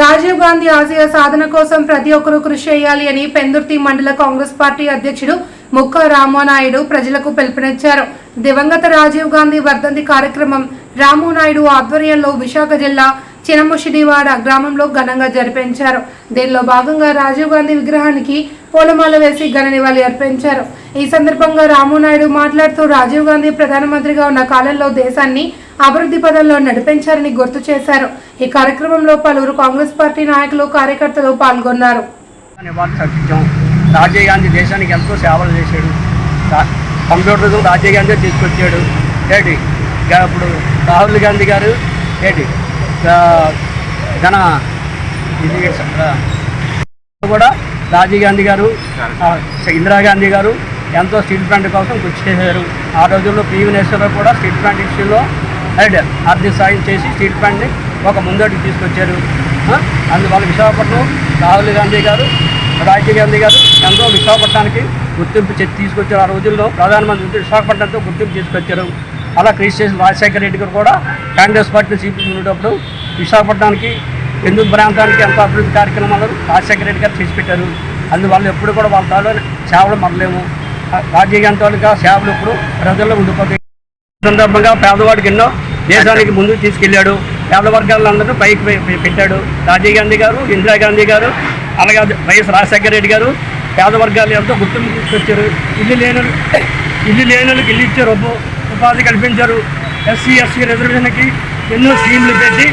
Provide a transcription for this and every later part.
రాజీవ్ గాంధీ ఆశయ సాధన కోసం ప్రతి ఒక్కరూ కృషి చేయాలి అని పెందుర్తి మండల కాంగ్రెస్ పార్టీ అధ్యక్షుడు ముక్క రామానాయుడు ప్రజలకు పిలుపునిచ్చారు. దివంగత రాజీవ్ గాంధీ వర్ధంతి కార్యక్రమం రామునాయుడు ఆధ్వర్యంలో విశాఖ జిల్లా చినముషిడివాడ గ్రామంలో ఘనంగా జరిపించారు. దీనిలో భాగంగా రాజీవ్ గాంధీ విగ్రహానికి పూలమాల వేసి ఘన నివాళి అర్పించారు. ఈ సందర్భంగా రామునాయుడు మాట్లాడుతూ రాజీవ్ గాంధీ ప్రధానమంత్రిగా ఉన్న కాలంలో దేశాన్ని అభివృద్ధి పదంలో నడిపించారని గుర్తు చేశారు. ఈ కార్యక్రమంలో పలువురు కాంగ్రెస్ పార్టీ నాయకులు కార్యకర్తలు పాల్గొన్నారు. రాజీవ్ గాంధీ దేశానికి ఎంతో సేవలు చేశాడు. రా- కంప్యూటర్ రాజీవ్ గాంధీ తీసుకొచ్చాడు. ఏంటి? ఇప్పుడు రాహుల్ గాంధీ గారు ఏంటి? ఘన ఇది కూడా రాజీవ్ గాంధీ గారు ఇందిరాగాంధీ గారు ఎంతో స్టీల్ ప్లాంట్ కోసం కృషి చేశారు. ఆ రోజుల్లో పివి నరసింహరావు కూడా స్టీల్ ప్లాంట్ ఇష్యూలో రైట్ ఆర్థిక సాయం చేసి స్టీల్ ప్లాంట్ని ఒక ముందడుగు తీసుకొచ్చారు. అందువల్ల విశాఖపట్నం రాహుల్ గాంధీ గారు రాజీవ్ గాంధీ గారు ఎంతో విశాఖపట్నానికి గుర్తింపు తీసుకొచ్చారు. ఆ రోజుల్లో ప్రధానమంత్రి విశాఖపట్నంతో గుర్తింపు తీసుకొచ్చారు. అలా క్రిస్టియన్ రాజశేఖర రెడ్డి గారు కూడా కాంగ్రెస్ పార్టీ సీపీ ఉండేటప్పుడు విశాఖపట్నానికి ఎందుకు ప్రాంతానికి ఎంతో అభివృద్ధి కార్యక్రమాలను రాజశేఖర రెడ్డి గారు చేసి పెట్టారు. అందువల్ల ఎప్పుడు కూడా వాళ్ళ తాలో సేవలు మరలేము ఆ రాజీవ్ సేవలు ఇప్పుడు ప్రజల్లో ఉండిపోతాయి. సందర్భంగా పేదవాడికి ఎన్నో దేశానికి ముందుకు తీసుకెళ్ళాడు. పేద వర్గాలందరూ పైకి పెట్టాడు. రాజీవ్ గాంధీ గారు ఇందిరాగాంధీ గారు అలాగే వైఎస్ రాజశేఖర రెడ్డి గారు పేద వర్గాలు ఎంతో గుర్తింపు తీసుకొచ్చారు. ఇల్లు లేని ఇల్లు లేనులకు ఇల్లు ఇచ్చారు ఉపాధి కల్పించారు. ఎస్సీ ఎస్సీ రిజర్వేషన్కి ఎన్నో స్కీమ్లు పెట్టి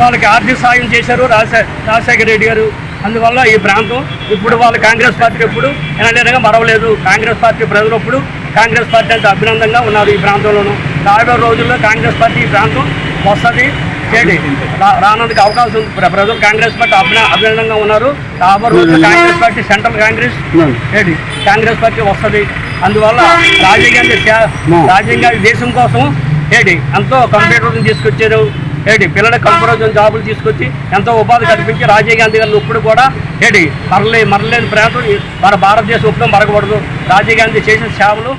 వాళ్ళకి ఆర్థిక సాయం చేశారు రాజశే రాజశేఖర రెడ్డి గారు. అందువల్ల ఈ ప్రాంతం ఇప్పుడు వాళ్ళు కాంగ్రెస్ పార్టీ ఎప్పుడు ఎనలేనగా మరవలేదు. కాంగ్రెస్ పార్టీ ప్రజలు ఇప్పుడు కాంగ్రెస్ పార్టీ అంటే అభినందంగా ఉన్నారు ఈ ప్రాంతంలోనూ. రాబోయే రోజుల్లో కాంగ్రెస్ పార్టీ ఈ ప్రాంతం వస్తుంది. చేయండి రానందుకు అవకాశం ఉంది. ప్ర- ప్రజలు కాంగ్రెస్ పార్టీ అభిన అభినందంగా ఉన్నారు. రాబోయే రోజుల్లో కాంగ్రెస్ పార్టీ సెంట్రల్ కాంగ్రెస్ ఏంటి కాంగ్రెస్ పార్టీ వస్తుంది. అందువల్ల రాజీవ్ గాంధీ రాజీవ్ గాంధీ దేశం కోసం ఏంటి ఎంతో కంప్యూటర్ తీసుకొచ్చారు. ఏంటి పిల్లల కంప్యూటర్ జాబులు తీసుకొచ్చి ఎంతో ఉపాధి కల్పించి రాజీవ్ గాంధీ గారు ఇప్పుడు కూడా ఏంటి మరలే మరలేని ప్రాంతం మన భారతదేశం ఇప్పుడు మరగకూడదు. రాజీవ్ గాంధీ చేసిన సేవలు